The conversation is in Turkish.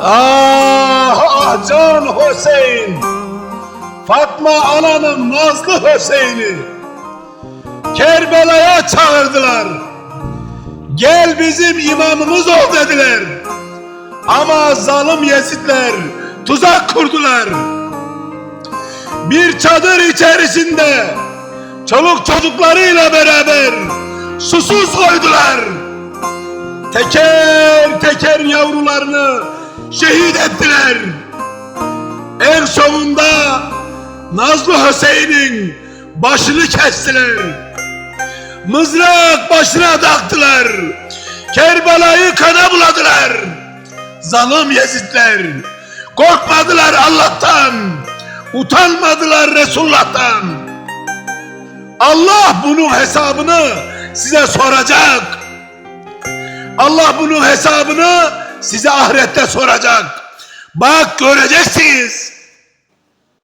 Ah, ah Can Hüseyin. Fatma ananın Nazlı Hüseyin'i Kerbela'ya çağırdılar. Gel bizim imamımız ol dediler. Ama zalim Yezidler tuzak kurdular. Bir çadır içerisinde çoluk çocuklarıyla beraber susuz koydular. Teker teker yavrularını şehit ettiler. En sonunda Nazlı Hüseyin'in başını kestiler. Mızrak başına taktılar. Kerbela'yı kana buladılar. Zalim Yezidler. Korkmadılar Allah'tan. Utanmadılar Resulullah'tan. Allah bunun hesabını size soracak. Allah bunun hesabını size ahirette soracak. Bak göreceksiniz.